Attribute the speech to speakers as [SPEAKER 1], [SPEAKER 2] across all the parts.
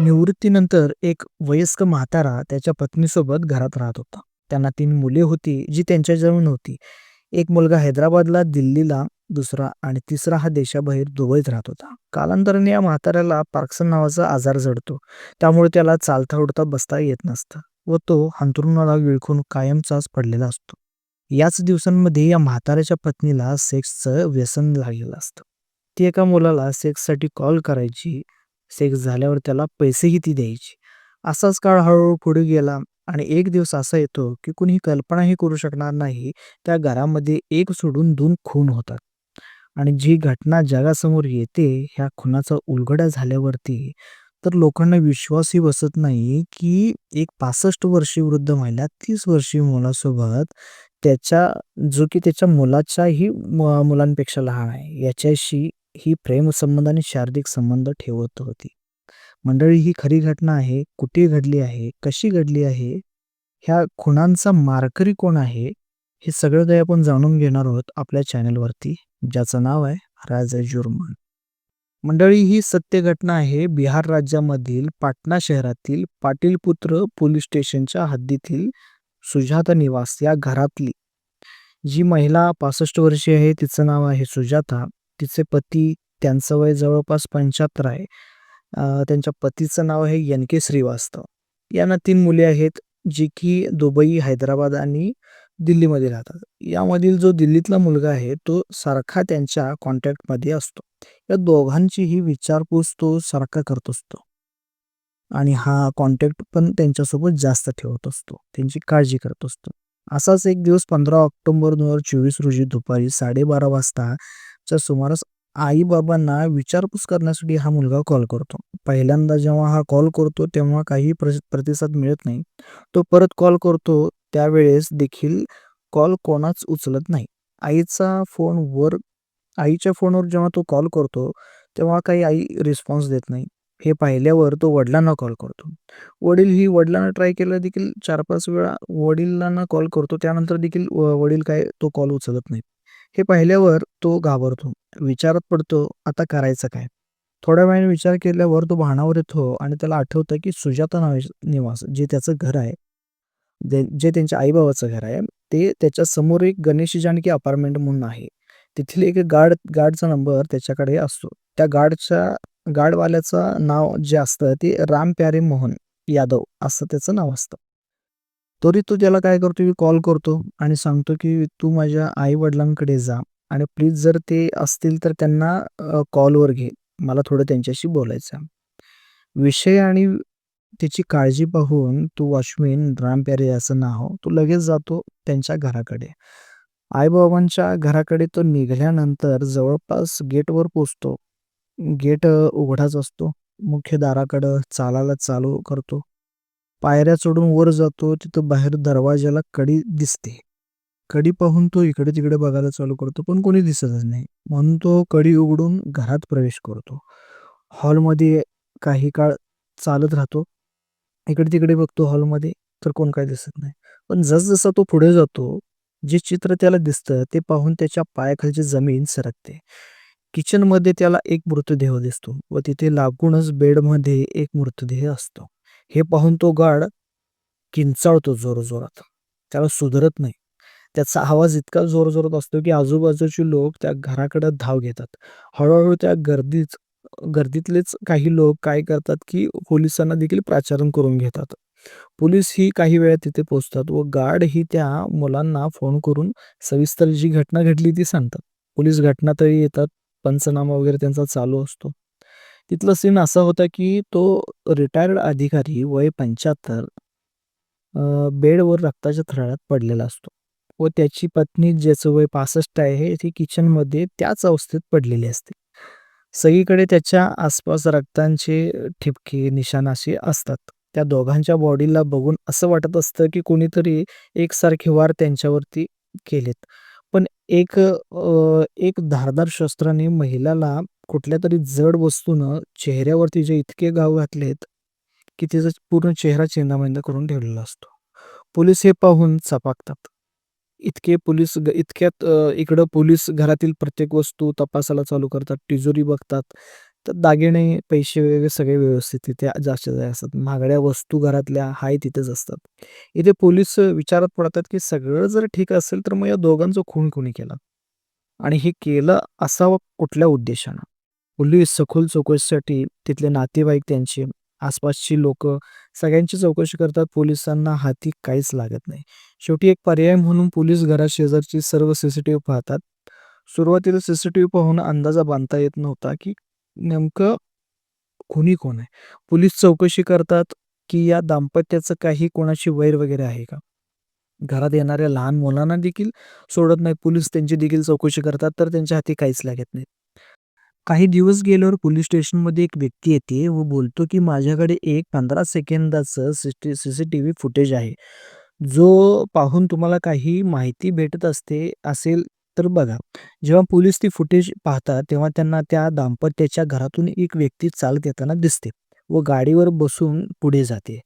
[SPEAKER 1] निवृत्तीनंतर एक वयस्क म्हातारा त्याच्या पत्नीसोबत घरात राहत होता. त्यांना तीन मुले होती जी त्यांच्याजवळ नव्हती. एक मुलगा हैदराबादला, दिल्लीला, दुसरा आणि तिसरा हा देशाबाहेर दुबईत राहत होता. कालांतराने या म्हाताऱ्याला पार्कसन नावाचा आजार जडतो. त्यामुळे त्याला चालता उडता बसता येत नसतं व तो अंथरुणाला विळखून कायमचाच पडलेला असतो. याच दिवसांमध्ये या म्हाताऱ्याच्या पत्नीला सेक्सचं व्यसन लागलेलं असतं. ती एका मुलाला सेक्ससाठी कॉल करायची, सेक्स झाल्यावर त्याला पैसेही ती द्यायची. असाच काळ हळूहळू पुढे गेला आणि एक दिवस असा येतो की कुणी कल्पनाही करू शकणार नाही त्या घरामध्ये एक सोडून दोन खून होतात. आणि जी घटना जगासमोर येते ह्या खुनाचा उलगडा झाल्यावरती तर लोकांना विश्वासही बसत नाही की एक 65 वर्षीय वृद्ध महिला तीस वर्षीय मुलासोबत त्याच्या जो की त्याच्या मुलाच्याही मुलांपेक्षा लहान आहे याच्याशी ही प्रेमसंबंध आणि शारीरिक संबंध ठेवत होती. मंडळी ही खरी घटना आहे. कुठे घडली आहे? कशी घडली आहे? ह्या खुणांचा मारकरी कोण आहे? हे सगळं काही आपण जाणून घेणार आहोत आपल्या चॅनलवरती ज्याचं नाव आहे राजा जुर्मन. मंडळी ही सत्य घटना आहे बिहार राज्यामधील पाटणा शहरातील पाटीलपुत्र पोलीस स्टेशनच्या हद्दीतील सुजाता निवास या घरातली जी महिला 65 वर्षीय आहे तिचं नाव आहे सुजाता. तिचे पती त्यांचं वय जवळपास 75 आहे. त्यांच्या पतीचं नाव आहे एन के श्रीवास्तव. यांना तीन मुले आहेत जी की दुबई, हैदराबाद आणि दिल्लीमध्ये राहतात. यामधील जो दिल्लीतला मुलगा आहे तो सारखा त्यांच्या कॉन्टॅक्टमध्ये असतो. या दोघांचीही विचारपूस तो सारखा करत असतो. आणि हा कॉन्टॅक्ट पण त्यांच्यासोबत जास्त ठेवत असतो. त्यांची काळजी करत असतो. असाच एक दिवस 15 ऑक्टोबर 2024 रोजी दुपारी 12:30 च्या सुमारास आई-बाबांना विचारपूस करण्यासाठी हा मुलगा कॉल करतो. पहिल्यांदा जेव्हा हा कॉल करतो तेव्हा काही प्रतिसाद मिळत नाही. तो परत कॉल करतो त्यावेळेस देखील कॉल कोणाच उचलत नाही. आईचा फोनवर आईच्या फोनवर जेव्हा तो कॉल करतो तेव्हा काही आई रिस्पॉन्स देत नाही. हे पाहिल्यावर तो वडिलांना कॉल करतो. वडील ही वडिलांना ट्राय केलं देखील 4-5 वेळा वडिलांना कॉल करतो त्यानंतर देखील वडील काय तो कॉल उचलत नाहीत. हे पाहिल्यावर तो घाबरतो. विचारात पडतो आता करायचं काय? थोड्या वेळाने विचार केल्यावर तो भानावर येतो आणि त्याला आठवतं की सुजाता निवास जे त्याचं घर आहे, जे त्यांच्या आईबाबाचं घर आहे ते त्याच्यासमोर एक गणेश जानकी अपार्टमेंट म्हणून आहे. तेथील एक गार्ड गार्डचा नंबर त्याच्याकडे असतो. त्या गार्डच्या गार्डवाल्याचं नाव जे असतं ते राम प्यारे मोहन यादव असं त्याचं नाव असतं. तरी तो त्याला काय करतो की कॉल करतो आणि सांगतो की तू माझ्या आई-वडिलांकडे जा आणि प्लीज जर ते असतील तर त्यांना कॉलवर घे. मला थोडं त्यांच्याशी बोलायचं आहे. विषय आणि त्याची काळजी पाहून तो वॉचमेन राम प्यारे याचं नाव तो लगेच जातो त्यांच्या घराकडे. आई-बाबांच्या घराकडे तो निघाल्यानंतर जवळपास गेटवर पोचतो गेट उघडाच असतो. मुख्य दाराकडं चालायला चालू करतो. पायऱ्या चढून वर जातो तिथं बाहेर दरवाजाला कडी दिसते. कडी पाहून तो इकडे-तिकडे बघायला चालू करतो पण कोणी दिसतच नाही. म्हणून तो कडी उघडून घरात प्रवेश करतो. हॉलमध्ये काही काळ चालत राहतो. इकडे-तिकडे बघतो हॉलमध्ये तर कोण काय दिसत नाही. पण जसजसा तो पुढे जातो जे चित्र त्याला दिसतं ते पाहून त्याच्या पायाखालची जमीन सरकते. किचनमध्ये त्याला एक मृतदेह दिसतो व तिथे लागूनच बेडमध्ये एक मृतदेह असतो. हे पाहून तो गाड किंचाळतो जोरजोरात. त्याला सुधरत नाही. त्याचा आवाज इतका जोरजोरात असतो की आजूबाजूचे लोक त्या घराकडे धाव घेतात. हळूहळू त्या गर्दीत गर्दीतलेच काही लोक काय करतात की पोलिसांना देखील प्राचारण करून घेतात. पोलीस ही काही वेळा तिथे पोहोचतात व गार्डही त्या मुलांना फोन करून सविस्तर जी घटना घडली ती सांगतात. पोलीस घटनास्थळी येतात. पंचनामा वगैरे त्यांचा चालू असतो. तिथला सीन असा होता की तो रिटायर्ड अधिकारी वय 75 बेडवर रक्ताच्या थराळ्यात पडलेला असतो व त्याची पत्नी ज्याचं वय 65 आहे ती किचनमध्ये त्याच अवस्थेत पडलेली असते. सगळीकडे त्याच्या आसपास रक्तांचे ठिपके, निशाण असे असतात. त्या दोघांच्या बॉडीला बघून असं वाटत असतं की कोणीतरी एकसारखे वार त्यांच्यावरती केलेत. पण एक एक धारदार शस्त्राने महिलेला कुठल्या तरी जड वस्तूनं चेहऱ्यावरती जे इतके घाव घातलेत की तिचा पूर्ण चेहरा चेंदामेंदा करून ठेवलेला असतो. पोलीस हे पाहून चपाकतात. इतके पोलीस इतक्यात इकडं पोलीस घरातील प्रत्येक वस्तू तपासायला चालू करतात. तिजोरी बघतात. तर दागिने, पैसे वगैरे सगळे व्यवस्थित तिथे जास्त असतात. महागड्या वस्तू घरातल्या हाय तिथेच असतात. इथे पोलीस विचारात पडतात, की सगळं जर ठीक असेल, तर मग या दोघांचं खून कोणी केला? आणि हे केलं असावं कुठल्या उद्देशानं? पोलीस सखोल चौकशीसाठी तिथले नातेवाईक त्यांचे, आसपासची लोक सगळ्यांची चौकशी करतात. पोलिसांना हाती काहीच लागत नाही. शेवटी एक पर्याय म्हणून पोलीस घराशेजारची सर्व सीसीटीव्ही पाहतात. सुरुवातीला सीसीटीव्ही पाहून अंदाजा बांधता येत नव्हता, की नेमकं कोणी कोण आहे? पोलीस चौकशी करतात, की या दाम्पत्याचं काही कोणाशी वैर वगैरे आहे का? घरात येणाऱ्या लहान मुलांना देखील सोडत नाही पोलीस त्यांची देखील चौकशी करतात, तर त्यांच्या हाती काहीच लागत नाही. काही दिवस गेल्यावर पोलीस स्टेशनमध्ये एक व्यक्ती येते व बोलतो, की माझ्याकडे एक 15 सेकंदाचं सिस्टी व्ही फुटेज आहे. जो पाहून तुम्हाला काही माहिती भेटत असते असेल तर बघा. जेव्हा पोलीस ती फुटेज पाहतात, तेव्हा त्यांना त्या दाम्पत्याच्या घरातून एक व्यक्ती चालत येताना दिसते व गाडीवर बसून पुढे जाते.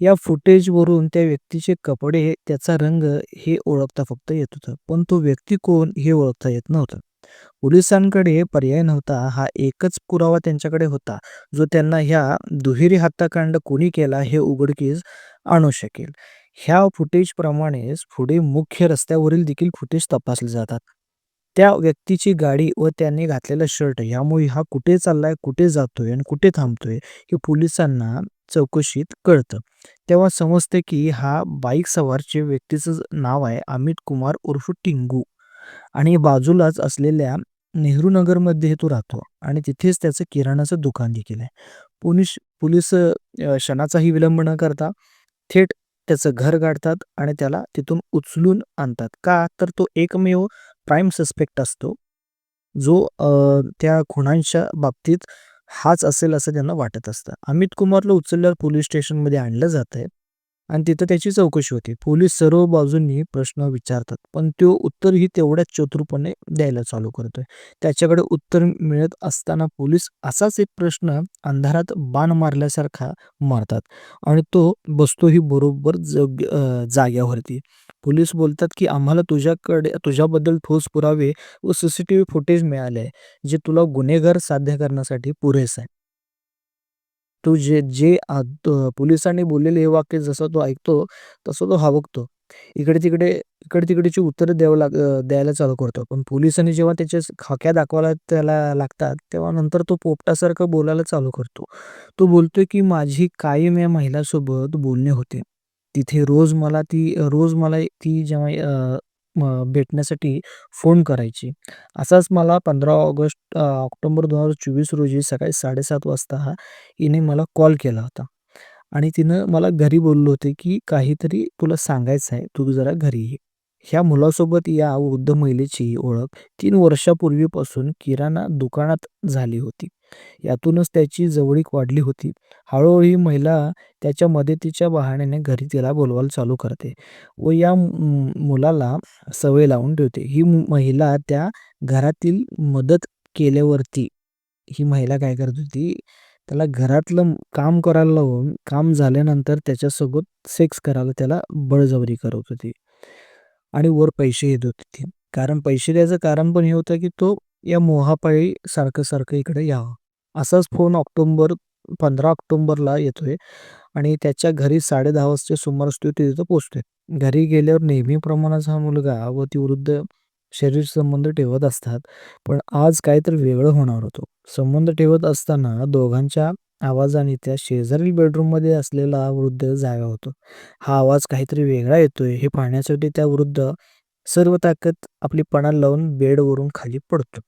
[SPEAKER 1] या फुटेजवरून त्या व्यक्तीचे कपडे, त्याचा रंग हे ओळखता फक्त येत होतं. पण तो व्यक्ती कोण हे ओळखता येत नव्हतं. पोलिसांकडे पर्याय नव्हता. हा एकच पुरावा त्यांच्याकडे होता, जो त्यांना ह्या दुहेरी हत्याकांड कोणी केला हे उघडकीस आणू शकेल. ह्या फुटेजप्रमाणेच पुढे मुख्य रस्त्यावरील देखील फुटेज तपासले जातात. त्या व्यक्तीची गाडी व त्याने घातलेला शर्ट यामुळे हा कुठे चाललाय, कुठे जातोय आणि कुठे थांबतोय हे पोलिसांना चौकशीत कळतं. तेव्हा समजते की हा बाईक सवारचे व्यक्तीचं नाव आहे अमित कुमार उर्फ टिंगू आणि बाजूलाच असलेल्या नेहरू नगरमध्ये तो राहतो आणि तिथेच त्याचं किराणाचं दुकान देखील आहे. पोलीस पोलीस क्षणाचाही विलंब न करता थेट त्याचं घर गाठतात आणि त्याला तिथून उचलून आणतात. का? तर तो एकमेव प्राईम सस्पेक्ट असतो, जो त्या खुणांच्या बाबतीत हाच असेल असं त्यांना वाटत असतं. अमित कुमारला उचलल्यावर पोलीस स्टेशनमध्ये आणलं जातंय आणि तिथं त्याची चौकशी होते. पोलीस सर्व बाजूंनी प्रश्न विचारतात, पण तो उत्तरही तेवढ्याच चतुरपणे द्यायला चालू करतोय. त्याच्याकडे उत्तर मिळत असताना पोलीस असाच एक प्रश्न अंधारात बाण मारल्यासारखा मारतात आणि तो बसतोही बरोबर जग जाग्यावरती. पोलीस बोलतात, की आम्हाला तुझ्याकडे तुझ्याबद्दल ठोस पुरावे व C C T V footage मिळाले आहे, जे तुला गुन्हेगार साध्य करण्यासाठी पुरेसं आहे. तो जे जे पोलिसांनी बोललेले हे वाक्य जसं तो ऐकतो, तसं तो हावकतो इकडे-तिकडे इकडे-तिकडेची उत्तरं द्यावं लाग द्यायला चालू करतो. पण पोलिसांनी जेव्हा त्याच्या खाक्या दाखवायला त्याला लागतात, तेव्हा नंतर तो पोपटासारखं बोलायला चालू करतो. तो बोलतोय, की माझी कायम या महिलासोबत बोलणे होते. तिथे रोज मला ती रोज मला ती जेव्हा भेटण्यासाठी फोन करायची. असाच मला 15 ऑगस्ट ऑक्टोबर 2024 रोजी सकाळी 7:30 वाजता हिने मला कॉल केला होता आणि तिनं मला घरी बोललं होते, की काहीतरी तुला सांगायचं आहे, तू जरा घरी ये. ह्या मुलासोबत या वृद्ध महिलेची ओळख 3 वर्षापूर्वीपासून किराणा दुकानात झाली होती. यातूनच त्याची जवळीक वाढली होती. हळूहळू ही महिला त्याच्या मदतीच्या बहाण्याने घरी तिला बोलवायला चालू करते व या मुलाला सवय लावून ठेवते. ही महिला त्या घरातील मदत केल्यावरती ही महिला काय करत होती, त्याला घरातलं काम करायला लावून, काम झाल्यानंतर त्याच्यासोबत सेक्स करायला त्याला बळजबरी करत होती आणि वर पैसे देत होती. कारण पैसे द्यायचं कारण पण हे होतं, की तो या मोहापायी सारखं-सारखं इकडे यावं. असाच फोन ऑक्टोबर 15 ऑक्टोबरला येतोय आणि त्याच्या घरी साडेदहा वाजता सुमारास तो तिथं पोहोचतोय. घरी गेल्यावर नेहमीप्रमाणेच हा मुलगा व ती वृद्ध शरीर संबंध ठेवत असतात. पण आज काहीतरी वेगळं होणार होतं. संबंध ठेवत असताना दोघांच्या आवाजाने त्या शेजारील बेडरूममध्ये असलेला वृद्ध जागा होतो. हा आवाज काहीतरी वेगळा येतोय हे पाहण्यासाठी त्या वृद्ध सर्व ताकद आपली पणाला लावून बेडवरून खाली पडतो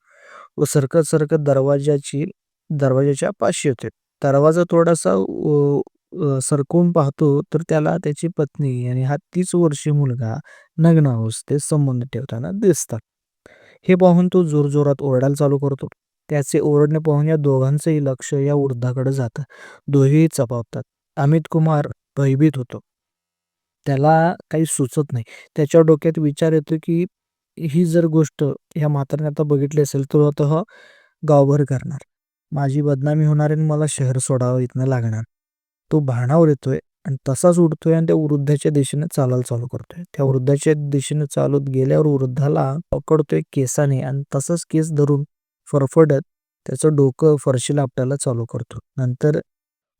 [SPEAKER 1] व सरकत-सरकत दरवाजाची दरवाजाच्या पाशी होते दरवाजा थोडासा सरकवून पाहतो, तर त्याला त्याची पत्नी आणि हा तीस वर्षीय मुलगा नग्न अवस्थेत संबंध ठेवताना दिसतात. हे पाहून तो जोरजोरात ओरडायला चालू करतो. त्याचे ओरडणे पाहून या दोघांचंही लक्ष या वृद्धाकडे जातं. दोघेही चपावतात अमित कुमार भयभीत होतो. त्याला काही सुचत नाही. त्याच्या डोक्यात विचार येतो, की ही जर गोष्ट ह्या म्हाताऱ्याने आता बघितली असेल, तर तो हा गावभर करणार. माझी बदनामी होणार आणि मला शहर सोडावं इथनं लागणार. तो भाणावर येतोय आणि तसाच उडतोय आणि त्या वृद्धाच्या दिशेने चालायला चालू करतोय. त्या वृद्धाच्या दिशेने चालत गेल्यावर वृद्धाला पकडतोय केसाने आणि तसाच केस धरून फरफडत त्याचं डोकं फरशीला आपटायला चालू करतो नंतर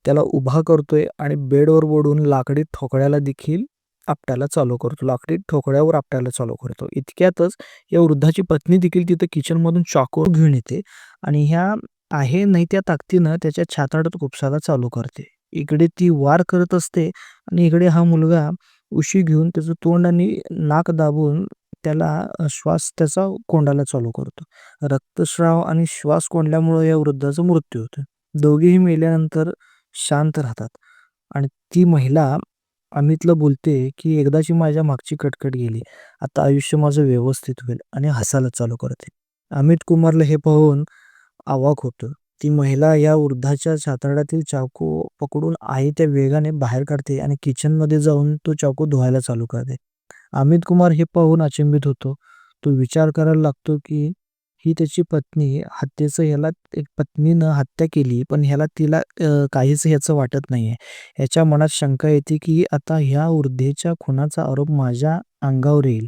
[SPEAKER 1] त्याला उभा करतोय आणि बेडवर ओढून लाकडी ठोकळ्याला देखील आपटायला चालू करतो लाकडी ठोकळ्यावर आपटायला चालू करतो इतक्यातच या वृद्धाची पत्नी देखील तिथं किचनमधून चाकू घेऊन येते आणि ह्या आहे नाही त्या ताकदीनं त्याच्या छाताडात उपसायला चालू करते. इकडे ती वार करत असते आणि इकडे हा मुलगा उशी घेऊन त्याचं तोंड आणि नाक दाबून त्याला श्वास त्याचा कोंडायला चालू करतो. रक्तस्राव आणि श्वास कोंडल्यामुळे या वृद्धाचा मृत्यू होतो. दोघेही मेल्यानंतर शांत राहतात. आणि ती महिला अमितला बोलते की एकदाची माझ्या मागची कटकट गेली. आता आयुष्य माझं व्यवस्थित होईल आणि हसायला चालू करते. अमित कुमारला हे पाहून अवाक होतं. ती महिला या वृद्धाच्या छाताडातील चाकू पकडून आहे त्या वेगाने बाहेर काढते आणि किचनमध्ये जाऊन तो चाकू धुवायला चालू करते. अमित कुमार हे पाहून अचंबित होतो. तो विचार करायला लागतो की ही त्याची पत्नी हत्येचं ह्याला एक पत्नीनं हत्या केली पण ह्याला तिला काहीच ह्याचं वाटत नाहीये. ह्याच्या मनात शंका येते की आता ह्या वृद्धेच्या खुनाचा आरोप माझ्या अंगावर येईल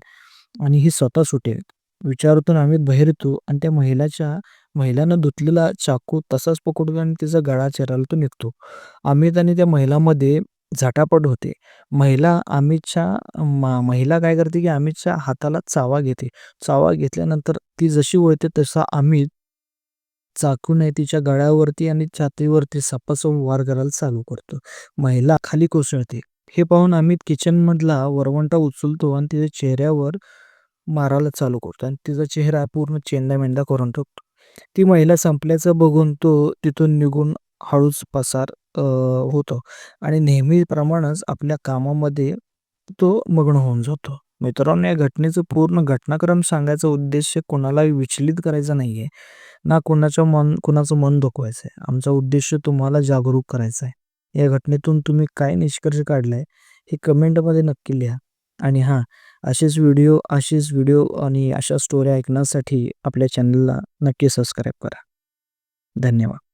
[SPEAKER 1] आणि ही स्वतः सुटेल. विचारातून आम्ही बाहेर येतो आणि त्या महिलाच्या महिलानं धुतलेला चाकू तसाच पकडतो आणि तिचा गळा चिरायला तो निघतो. अमित आणि त्या महिलामध्ये झटापट होते. महिला अमितच्या मा- महिला काय करते की अमितच्या हाताला चावा घेते. चावा घेतल्यानंतर ती जशी वळते तसा अमित चाकूने तिच्या गळ्यावरती आणि छातीवरती सपासप वार करायला चालू करतो. महिला खाली कोसळते. हे पाहून अमित किचनमधला वरवंटा उचलतो आणि तिच्या चेहऱ्यावर मारायला चालू करतो आणि तिचा चेहरा पूर्ण चेंदामेंदा करून टाकतो ती महिला संपल्याचं बघून तो तिथून निघून हळूच पसार होतो आणि नेहमीप्रमाणेच आपल्या कामामध्ये तो मग्न होऊन जातो. मित्रांनो या घटनेचं पूर्ण घटनाक्रम सांगायचा उद्देश कोणालाही विचलित करायचा नाही आहे ना कोणाच्या मन कोणाचं मन दुखवायचं आहे आमचा उद्देश तुम्हाला जागरूक करायचा आहे या घटनेतून तुम्ही काय निष्कर्ष काढलाय हे कमेंटमध्ये नक्की लिहा. आणि हां असेच व्हिडिओ असेच व्हिडिओ आणि अशा स्टोऱ्या ऐकण्यासाठी आपल्या चॅनलला नक्की सबस्क्राईब करा. धन्यवाद.